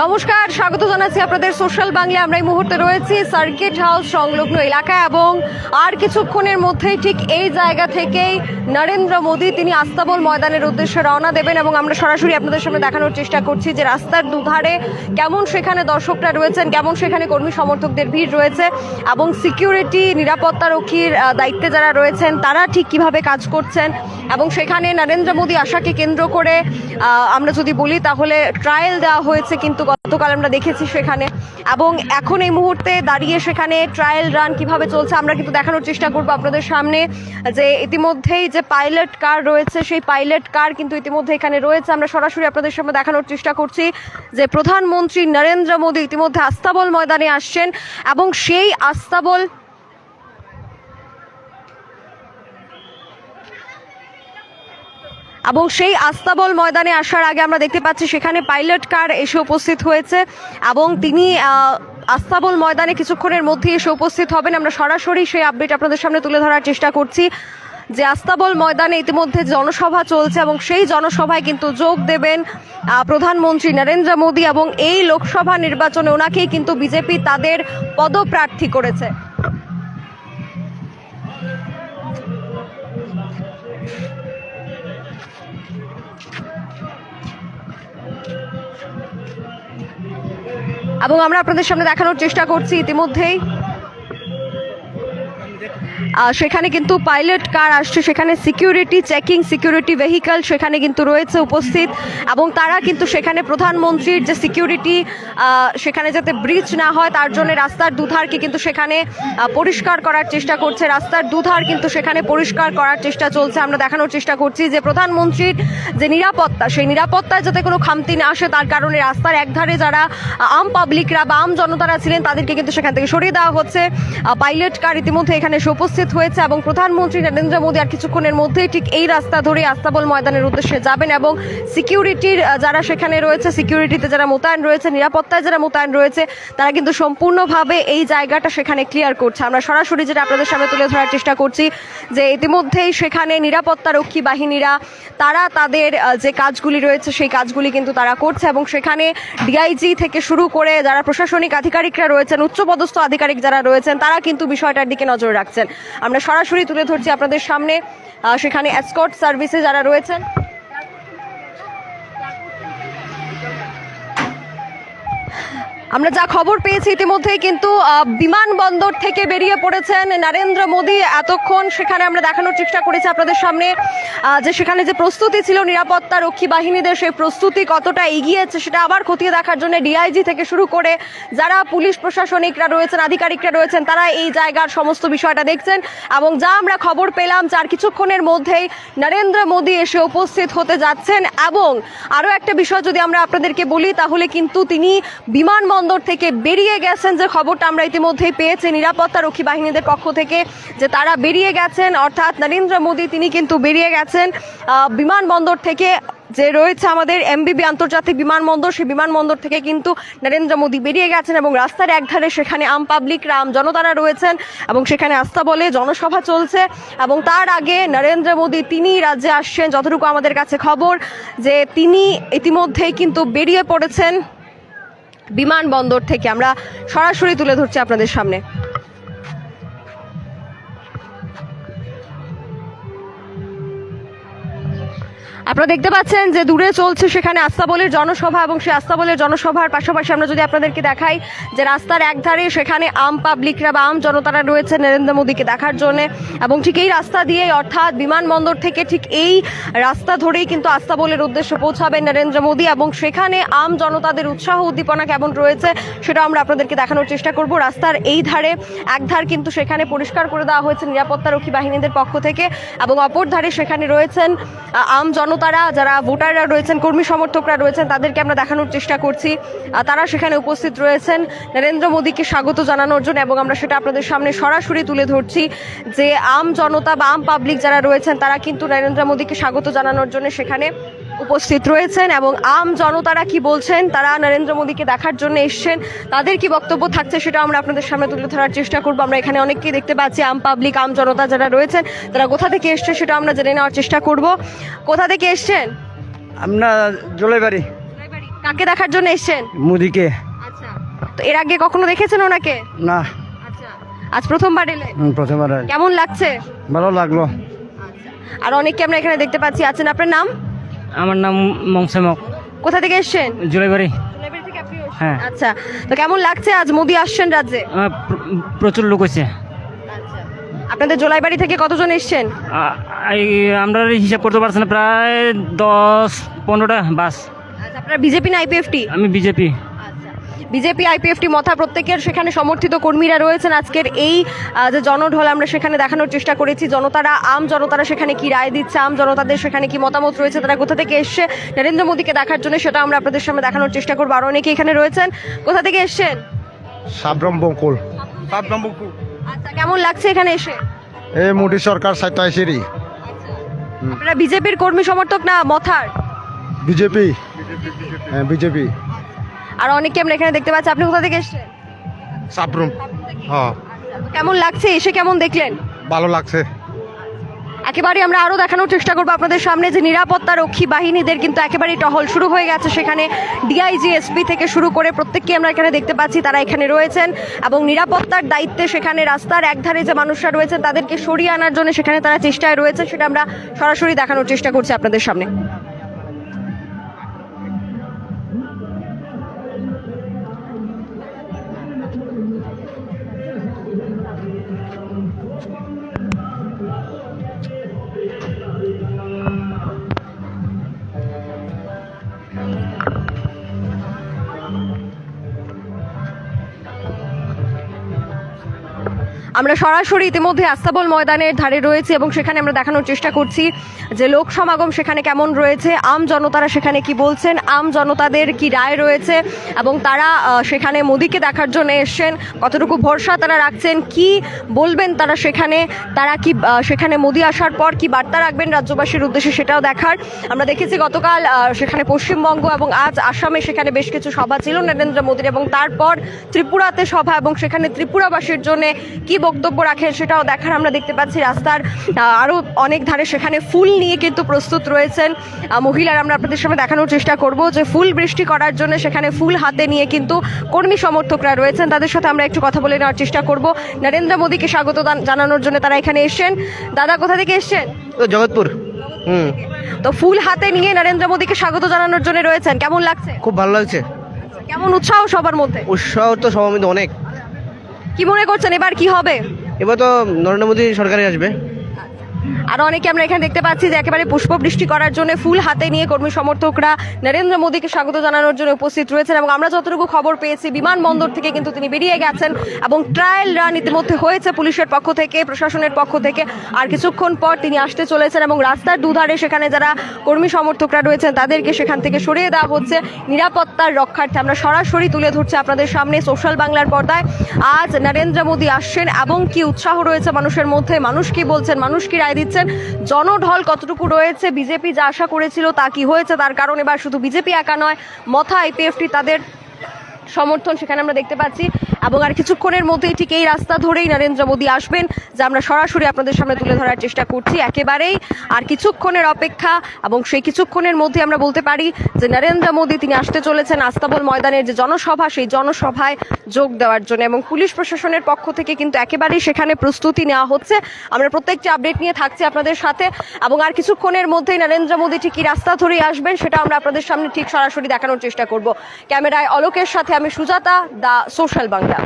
নমস্কার, স্বাগত জানাচ্ছি আপনাদের সোশ্যাল বাংলা আমরা এই মুহূর্তে রয়েছি সার্কিট হাউস সংলগ্ন এলাকায় এবং আর কিছুক্ষণের মধ্যেই ঠিক এই জায়গা থেকেই নরেন্দ্র মোদী, তিনি আস্তাবল ময়দানের উদ্দেশ্যে রওনা দেবেন এবং আমরা সরাসরি আপনাদের সামনে দেখানোর চেষ্টা করছি যে রাস্তার দুধারে কেমন সেখানে দর্শকরা রয়েছেন, কেমন সেখানে কর্মী সমর্থকদের ভিড় রয়েছে এবং সিকিউরিটি নিরাপত্তারক্ষীর দায়িত্বে যারা রয়েছেন, তারা ঠিক কীভাবে কাজ করছেন এবং সেখানে নরেন্দ্র মোদী আশাকে কেন্দ্র করে আমরা যদি বলি তাহলে ট্রায়াল দেওয়া হয়েছে কিন্তু গতকাল আমরা দেখেছি সেখানে। এবং এখন এই মুহূর্তে দাঁড়িয়ে সেখানে ট্রায়াল রান কীভাবে চলছে, আমরা কিন্তু দেখানোর চেষ্টা করব আপনাদের সামনে যে ইতিমধ্যেই যে পাইলট কার রয়েছে, সেই পাইলট কার কিন্তু ইতিমধ্যে এখানে রয়েছে। আমরা সরাসরি আপনাদের সামনে দেখানোর চেষ্টা করছি যে প্রধানমন্ত্রী নরেন্দ্র মোদী ইতিমধ্যে আস্তাবল ময়দানে আসছেন এবং সেই আস্তাবল এবং সেই আস্তাবল ময়দানে আসার আগে আমরা দেখতে পাচ্ছি সেখানে পাইলট কার এসে উপস্থিত হয়েছে এবং তিনি আস্তাবল ময়দানে কিছুক্ষণের মধ্যে এসে উপস্থিত হবেন। আমরা সরাসরি সেই আপডেট আপনাদের সামনে তুলে ধরার চেষ্টা করছি যে আস্তাবল ময়দানে ইতিমধ্যে জনসভা চলছে এবং সেই জনসভায় কিন্তু যোগ দেবেন প্রধানমন্ত্রী নরেন্দ্র মোদী এবং এই লোকসভা নির্বাচনে ওনাকেই কিন্তু বিজেপি তাদের পদপ্রার্থী করেছে। এবং আমরা আপনাদের সামনে দেখানোর চেষ্টা করছি ইতিমধ্যেই। সেখানে কিন্তু পাইলট কার আসছে, সেখানে সিকিউরিটি চেকিং সিকিউরিটি ভেহিকল সেখানে কিন্তু রয়েছে উপস্থিত। এবং তারা কিন্তু সেখানে প্রধানমন্ত্রীর যে সিকিউরিটি সেখানে যাতে ব্রিজ না হয়, তার জন্য রাস্তার দুধারকে কিন্তু সেখানে পরিষ্কার করার চেষ্টা করছে। রাস্তার দুধার কিন্তু সেখানে পরিষ্কার করার চেষ্টা চলছে। আমরা দেখানোর চেষ্টা করছি যে প্রধানমন্ত্রীর যে নিরাপত্তা, সেই নিরাপত্তায় যাতে কোনো খামতি না আসে, তার কারণে রাস্তার একধারে যারা আম পাবলিকরা বা আম জনতারা ছিলেন, তাদেরকে কিন্তু সেখান থেকে সরিয়ে দেওয়া হচ্ছে। পাইলট কার ইতিমধ্যে এখানে এসে উপস্থিত হয়েছে এবং প্রধানমন্ত্রী নরেন্দ্র মোদী আর কিছুক্ষণের মধ্যেই ঠিক এই রাস্তা ধরে আস্তাবল ময়দানের উদ্দেশ্যে যাবেন এবং সিকিউরিটির যারা সেখানে রয়েছে, সিকিউরিটিতে যারা মোতায়েন রয়েছে, নিরাপত্তায় যারা মোতায়েন রয়েছে, তারা কিন্তু সম্পূর্ণভাবে এই জায়গাটা সেখানে ক্লিয়ার করছে। আমরা সরাসরি যেটা আপনাদের সামনে তুলে ধরার চেষ্টা করছি যে ইতিমধ্যেই সেখানে নিরাপত্তারক্ষী বাহিনীরা, তারা তাদের যে কাজগুলি রয়েছে, সেই কাজগুলি কিন্তু তারা করছে এবং সেখানে ডিআইজি থেকে শুরু করে যারা প্রশাসনিক আধিকারিকরা রয়েছেন, উচ্চপদস্থ আধিকারিক যারা রয়েছেন, তারা কিন্তু বিষয়টার দিকে নজর রাখছেন। আমরা সরাসরি তুলে ধরছি আপনাদের সামনে। সেখানে অ্যাসকট সার্ভিসে যারা রয়েছেন আমরা যা খবর পেয়েছি ইতিমধ্যেই কিন্তু বিমানবন্দর থেকে বেরিয়ে পড়েছেন নরেন্দ্র মোদী। এতক্ষণ সেখানে আমরা দেখানোর চেষ্টা করেছি আপনাদের সামনে যে সেখানে যে প্রস্তুতি ছিল নিরাপত্তা রক্ষী বাহিনীদের, সেই প্রস্তুতি কতটা এগিয়েছে সেটা আবার খতিয়ে দেখার জন্য ডিআইজি থেকে শুরু করে যারা পুলিশ প্রশাসনিকরা রয়েছেন, আধিকারিকরা রয়েছেন, তারা এই জায়গার সমস্ত বিষয়টা দেখছেন এবং যা আমরা খবর পেলাম যার কিছুক্ষণের মধ্যেই নরেন্দ্র মোদী এসে উপস্থিত হতে যাচ্ছেন এবং আরও একটা বিষয় যদি আমরা আপনাদেরকে বলি, তাহলে কিন্তু তিনি বিমানবন্দর থেকে বেরিয়ে গেছেন যে খবরটা আমরা ইতিমধ্যেই পেয়েছি। নিরাপত্তা রক্ষী বাহিনীদের পক্ষ থেকে যে তারা বেরিয়ে গেছেন, অর্থাৎ নরেন্দ্র মোদী তিনি কিন্তু বেরিয়ে গেছেন। বিমানবন্দর থেকে যে রয়েছে আমাদের এমবিবি আন্তর্জাতিক বিমানবন্দর, সেই বিমানবন্দর থেকে কিন্তু নরেন্দ্র মোদী বেরিয়ে গেছেন এবং রাস্তার একধারে সেখানে আম পাবলিকরা আম জনতারা রয়েছেন এবং সেখানে আস্থা বলে জনসভা চলছে এবং তার আগে নরেন্দ্র মোদী তিনি রাজ্যে আসছেন। যতটুকু আমাদের কাছে খবর যে তিনি ইতিমধ্যেই কিন্তু বেরিয়ে পড়েছেন। বিমানবন্দর থেকে। আমরা সরাসরি তুলে ধরছি আপনাদের সামনে। আপনারা দেখতে পাচ্ছেন যে দূরে চলছে সেখানে আস্তাবলের জনসভা এবং সেই আস্তাবলের জনসভার পাশাপাশি আমরা যদি আপনাদেরকে দেখাই যে রাস্তার একধারে সেখানে আম পাবলিকরা বা আম জনতারা রয়েছে নরেন্দ্র মোদীকে দেখার জন্য। এবং ঠিক এই রাস্তা দিয়েই অর্থাৎ বিমানবন্দর থেকে ঠিক এই রাস্তা ধরেই কিন্তু আস্তাবলের উদ্দেশ্যে পৌঁছাবেন নরেন্দ্র মোদী এবং সেখানে আম জনতাদের উৎসাহ উদ্দীপনা কেমন রয়েছে সেটা আমরা আপনাদেরকে দেখানোর চেষ্টা করব। রাস্তার এই ধারে এক ধার কিন্তু সেখানে পরিষ্কার করে দেওয়া হয়েছে নিরাপত্তারক্ষী বাহিনীদের পক্ষ থেকে এবং অপর ধারে সেখানে রয়েছেন আম আম জনতারা, যারা ভোটাররা রয়েছেন, কর্মী সমর্থকরা রয়েছেন, তাদেরকে আমরা দেখানোর চেষ্টা করছি। তারা সেখানে উপস্থিত রয়েছেন। নরেন্দ্র মোদীকে স্বাগত জানানোর জন্য এবং আমরা সেটা আপনাদের সামনে সরাসরি তুলে ধরছি যে আম জনতা বা আম পাবলিক যারা রয়েছেন, তারা কিন্তু নরেন্দ্র মোদীকে স্বাগত জানানোর জন্য সেখানে উপস্থিত রয়েছেন এবং আম জনতারা কি বলছেন তারা নরেন্দ্র মোদীকে দেখার জন্য এসছেন তাদের কি বক্তব্য থাকছে সেটা আমরা আপনাদের সামনে তুলে ধরার চেষ্টা করব। আমরা এখানে অনেককেই দেখতে পাচ্ছি আম পাবলিক আম জনতা যারা রয়েছেন তারা কোথা থেকে এসছে সেটা আমরা জেনে নেওয়ার চেষ্টা করব। কোথা থেকে এসছেন? আমরা জলেবাড়ি কাকে দেখার জন্য এসছেন? মুদিকে। আচ্ছা। তো এর আগে কখনো দেখেছেন ওনাকে? না। আচ্ছা। আজ প্রথমবার এলে প্রথমবার। কেমন লাগছে? ভালো লাগল। আর অনেককে আমরা এখানে দেখতে পাচ্ছি। আছেন আপনার নাম? আমার নাম মমসেমক কোথা থেকে এসছেন? জুলাইবাড়ি। হ্যাঁ। আচ্ছা তো কেমন লাগছে আজ মোদি আসছেন রাজ্যে? প্রচুর লোক হয়েছে। আপনাদের জোলাইবাড়ি থেকে কতজন এসছেন? আমরা হিসাব করতে পারছি না প্রায় দশ পনেরোটা বাস। আপনার আপনারা বিজেপি না আইপিএফটি আমি বিজেপি। বিজেপি আইপিএফটি মথা প্রত্যেকের সেখানে সমর্থিত কর্মীরা রয়েছেন। আজকের এই যে জনঢল আমরা সেখানে দেখানোর চেষ্টা করেছি জনতারা আম জনতারা সেখানে কি রায় দিচ্ছে আম জনতাদের সেখানে কি মতামত রয়েছে তারা কোথা থেকে এসছে নরেন্দ্র মোদীকে দেখার জন্য সেটা আমরা আপনাদের সামনে দেখানোর চেষ্টা করব। আর অনেকে এখানে রয়েছেন। কোথা থেকে এসছেন? সাবরম বঙ্কুল। আচ্ছা কেমন লাগছে এখানে এসে? এই মোদী সরকার সাইতাইশেরি আপনারা বিজেপির কর্মী সমর্থক না মথার? বিজেপি। হ্যাঁ বিজেপি। আর অনেককে আমরা এখানে দেখতে পাচ্ছি। আপনি কোথা থেকে এসছেন? সাবরুম। হ্যাঁ। কেমন লাগছে? এসে কেমন দেখলেন? ভালো লাগছে। একেবারে আমরা আরও দেখানোর চেষ্টা করব আপনাদের সামনে যে নিরাপত্তা রক্ষী বাহিনীদের কিন্তু একেবারেই টহল শুরু হয়ে গেছে। সেখানে ডিআইজি এসপি থেকে শুরু করে প্রত্যেককে আমরা এখানে দেখতে পাচ্ছি তারা এখানে রয়েছেন এবং নিরাপত্তার দায়িত্বে সেখানে রাস্তার একধারে যে মানুষরা রয়েছেন তাদেরকে সরিয়ে আনার জন্য সেখানে তারা চেষ্টায় রয়েছে। সেটা আমরা সরাসরি দেখানোর চেষ্টা করছি আপনাদের সামনে। আমরা সরাসরি ইতিমধ্যে আস্তাবল ময়দানের ধারে রয়েছি এবং সেখানে আমরা দেখানোর চেষ্টা করছি যে লোক সমাগম সেখানে কেমন রয়েছে, আম জনতারা সেখানে কি বলছেন, আম জনতাদের কি রায় রয়েছে এবং তারা সেখানে মোদিকে দেখার জন্য এসছেন, কতটুকু ভরসা তারা রাখছেন, কি বলবেন তারা সেখানে, তারা কি সেখানে মোদি আসার পর কি বার্তা রাখবেন রাজ্যবাসীর উদ্দেশ্যে সেটাও দেখার। আমরা দেখেছি গতকাল সেখানে পশ্চিমবঙ্গ এবং আজ আসামে সেখানে বেশ কিছু সভা ছিল নরেন্দ্র মোদীর এবং তারপর ত্রিপুরাতে সভা এবং সেখানে ত্রিপুরাবাসীর জন্য কি বক্তব্য রাখেন সেটাও দেখার আমরা দেখতে পাচ্ছি রাস্তার আরও অনেক ধারে সেখানে ফুল নিয়ে কিন্তু প্রস্তুত রয়েছেন। মহিলারা আমরা আপনাদের সামনে দেখানোর চেষ্টা করব যে ফুল বৃষ্টি করার জন্য সেখানে ফুল হাতে নিয়ে কিন্তু কর্মী সমর্থকরা রয়েছেন। তাদের সাথে আমরা একটু কথা বলে নেওয়ার চেষ্টা করব। নরেন্দ্র মোদীকে স্বাগত জানানোর জন্য তারা এখানে এসছেন। দাদা কোথা থেকে এসছেন? তো জগৎপুর। হুম। তো ফুল হাতে নিয়ে নরেন্দ্র মোদীকে স্বাগত জানানোর জন্য রয়েছেন। কেমন লাগছে? খুব ভালো লাগছে। কেমন উৎসাহ সবার মধ্যে? উৎসাহ তো সবার মধ্যে অনেক। কি মনে করছেন? এবার কি হবে? এবার তো নরেন্দ্র মোদী সরকারে আসবে। আর অনেকে আমরা এখানে দেখতে পাচ্ছি যে একেবারে পুষ্পবৃষ্টি করার জন্য ফুল হাতে নিয়ে কর্মী সমর্থকরা নরেন্দ্র মোদীকে স্বাগত জানানোর জন্য উপস্থিত রয়েছেন এবং আমরা যতটুকু খবর পেয়েছি, বিমানবন্দর থেকে কিন্তু তিনি বেরিয়ে গেছেন এবং ট্রায়াল রান ইতিমধ্যে হয়েছে পুলিশের পক্ষ থেকে, প্রশাসনের পক্ষ থেকে। আর কিছুক্ষণ পর তিনি আসতে চলেছেন এবং রাস্তার দুধারে সেখানে যারা কর্মী সমর্থকরা রয়েছেন, তাদেরকে সেখান থেকে সরিয়ে দেওয়া হচ্ছে। নিরাপত্তার রক্ষার্থে আমরা সরাসরি তুলে ধরছি আপনাদের সামনে সোশ্যাল বাংলার পর্দায়। আজ নরেন্দ্র মোদী আসছেন এবং কি উৎসাহ রয়েছে মানুষের মধ্যে, মানুষ কি বলছেন, মানুষ কি রায় দিচ্ছেন? জনঢল কতটুকু রয়েছে, বিজেপি যা আশা করেছিল তা কি হয়েছে, তার কারণ এবার শুধু বিজেপি একা নয়, মথা আইপিএফটি তাদের সমর্থন সেখানে আমরা দেখতে পাচ্ছি। এবং আর কিছুক্ষণের মধ্যেই ঠিক এই রাস্তা ধরেই নরেন্দ্র মোদী আসবেন, যা আমরা সরাসরি আপনাদের সামনে তুলে ধরার চেষ্টা করছি। একেবারেই আর কিছুক্ষণের অপেক্ষা এবং সেই কিছুক্ষণের মধ্যে আমরা বলতে পারি যে নরেন্দ্র মোদী তিনি আসতে চলেছেন আস্তাবল ময়দানের যে জনসভা, সেই জনসভায় যোগ দেওয়ার জন্য এবং পুলিশ প্রশাসনের পক্ষ থেকে কিন্তু একেবারেই সেখানে প্রস্তুতি নেওয়া হচ্ছে। আমরা প্রত্যেকটি আপডেট নিয়ে থাকছি আপনাদের সাথে এবং আর কিছুক্ষণের মধ্যেই নরেন্দ্র মোদী ঠিকই রাস্তা ধরেই আসবেন, সেটা আমরা আপনাদের সামনে ঠিক সরাসরি দেখানোর চেষ্টা করব। ক্যামেরায় অলোকের সাথে আমি সুজাতা দা সোশ্যাল বাংলা।